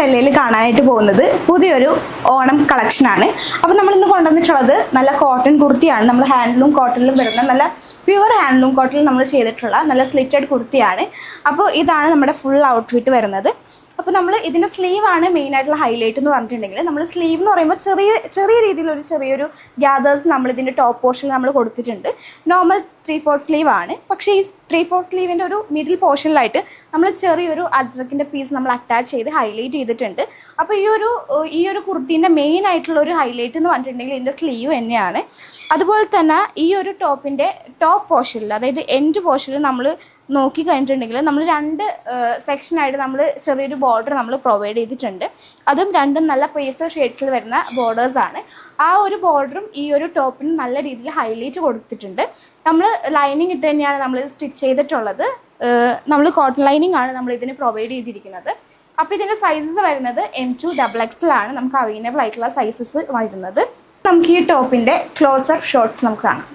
സെല്ലയിൽ കാണാനായിട്ട് പോകുന്നത് പുതിയൊരു ഓണം കളക്ഷനാണ് അപ്പോൾ നമ്മൾ ഇന്ന് കൊണ്ടുവന്നിട്ടുള്ളത് നല്ല കോട്ടൺ കുർത്തിയാണ്. നമ്മൾ ഹാൻഡ്ലൂം കോട്ടണിലും വരുന്ന നല്ല പ്യുവർ ഹാൻഡ്ലൂം കോട്ടണിൽ നമ്മൾ ചെയ്തിട്ടുള്ള നല്ല സ്ലിറ്റഡ് കുർത്തിയാണ്. അപ്പോൾ ഇതാണ് നമ്മുടെ ഫുൾ ഔട്ട്ഫിറ്റ് വരുന്നത്. അപ്പോൾ നമ്മൾ ഇതിന്റെ ആണ് മെയിൻ ആയിട്ടുള്ള ഹൈലൈറ്റ് എന്ന് പറഞ്ഞിട്ടുണ്ടെങ്കിൽ നമ്മൾ സ്ലീവ് എന്ന് പറയുമ്പോൾ ചെറിയ ചെറിയ രീതിയിലൊരു ചെറിയൊരു ഗ്യാദേഴ്സ് നമ്മൾ ഇതിന്റെ ടോപ്പ് പോർഷനിൽ നമ്മൾ കൊടുത്തിട്ടുണ്ട്. നോർമൽ ത്രീ ഫോർ സ്ലീവ് ആണ്. പക്ഷേ ഈ ത്രീ ഫോർ സ്ലീവിന്റെ ഒരു മിഡിൽ പോർഷനിലായിട്ട് നമ്മൾ ചെറിയൊരു അജ്രക്കിന്റെ പീസ് നമ്മൾ അറ്റാച്ച് ചെയ്ത് ഹൈലൈറ്റ് ചെയ്തിട്ടുണ്ട്. അപ്പോൾ ഈ ഒരു ഈ ഒരു കുർത്തീന്റെ മെയിൻ ആയിട്ടുള്ള ഒരു ഹൈലൈറ്റ് എന്ന് പറഞ്ഞിട്ടുണ്ടെങ്കിൽ ഇതിന്റെ സ്ലീവ് തന്നെയാണ്. അതുപോലെ തന്നെ ഈ ഒരു ടോപ്പിന്റെ ടോപ്പ് പോർഷനിൽ അതായത് എൻഡ് പോർഷനിൽ നമ്മൾ നോക്കി കഴിഞ്ഞിട്ടുണ്ടെങ്കിൽ നമ്മൾ രണ്ട് സെക്ഷനായിട്ട് നമ്മൾ ചെറിയൊരു ബോർഡർ നമ്മൾ പ്രൊവൈഡ് ചെയ്തിട്ടുണ്ട്. അതും രണ്ടും നല്ല പേസ്റ്റൽ ഷെയ്ഡ്സിൽ വരുന്ന ബോർഡേഴ്സാണ് ആ ഒരു ബോർഡറും ഈ ഒരു ടോപ്പിനും നല്ല രീതിയിൽ ഹൈലൈറ്റ് കൊടുത്തിട്ടുണ്ട്. നമ്മൾ ലൈനിങ് ഇട്ട് തന്നെയാണ് നമ്മൾ സ്റ്റിച്ച് ചെയ്തിട്ടുള്ളത്. നമ്മൾ കോട്ടൺ ലൈനിങ് ആണ് നമ്മൾ ഇതിന് പ്രൊവൈഡ് ചെയ്തിരിക്കുന്നത്. അപ്പോൾ ഇതിന്റെ സൈസസ് വരുന്നത് എം ടു ഡബിൾ എക്സിലാണ് നമുക്ക് അവൈലബിൾ ആയിട്ടുള്ള സൈസസ് വരുന്നത്. നമുക്ക് ഈ ടോപ്പിന്റെ അപ്പ് ഷോർട്സ് നമുക്ക് കാണാം.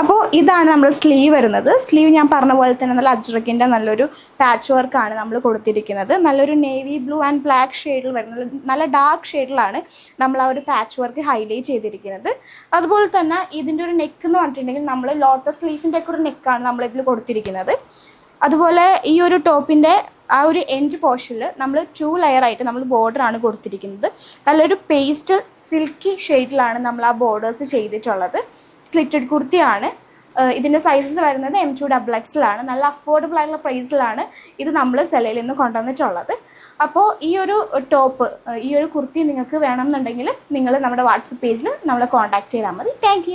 അപ്പോൾ ഇതാണ് നമ്മുടെ സ്ലീവ് വരുന്നത്. സ്ലീവ് ഞാൻ പറഞ്ഞ പോലെ തന്നെ നല്ല അജ്രക്കിന്റെ നല്ലൊരു പാച്ച് വർക്കാണ് നമ്മൾ കൊടുത്തിരിക്കുന്നത്. നല്ലൊരു നേവി ബ്ലൂ ആൻഡ് ബ്ലാക്ക് ഷെയ്ഡിൽ വരുന്ന നല്ല ഡാർക്ക് ഷെയ്ഡിലാണ് നമ്മൾ ആ ഒരു പാച്ച് വർക്ക് ഹൈലൈറ്റ് ചെയ്തിരിക്കുന്നത്. അതുപോലെ തന്നെ ഇതിന്റെ ഒരു നെക്ക് എന്ന് പറഞ്ഞിട്ടുണ്ടെങ്കിൽ നമ്മൾ ലോട്ടസ് ലീഫിന്റെ ഒക്കെ ഒരു നെക്കാണ് നമ്മൾ ഇതിൽ കൊടുത്തിരിക്കുന്നത്. അതുപോലെ ഈ ഒരു ടോപ്പിന്റെ ആ ഒരു എൻഡ് പോർഷനിൽ നമ്മൾ ടു ലെയർ ആയിട്ട് നമ്മൾ ബോർഡർ ആണ് കൊടുത്തിരിക്കുന്നത്. നല്ലൊരു പേസ്റ്റ് സിൽക്കി ഷെയ്ഡിലാണ് നമ്മൾ ആ ബോർഡേഴ്സ് ചെയ്തിട്ടുള്ളത്. സ്ലിറ്റഡ് കുർത്തിയാണ് ഇതിന്റെ സൈസസ് വരുന്നത് എം ടു ഡബിൾ എക്സിലാണ് നല്ല അഫോർഡബിൾ ആയിട്ടുള്ള പ്രൈസിലാണ് ഇത് നമ്മൾ സെലയിൽ നിന്ന് കൊണ്ടുവന്നിട്ടുള്ളത്. അപ്പോൾ ഈ ഒരു ടോപ്പ് ഈ ഒരു കുർത്തി നിങ്ങൾക്ക് വേണമെന്നുണ്ടെങ്കിൽ നിങ്ങൾ നമ്മുടെ വാട്സപ്പ് പേജിൽ നമ്മളെ കോൺടാക്ട് ചെയ്താൽ മതി. താങ്ക്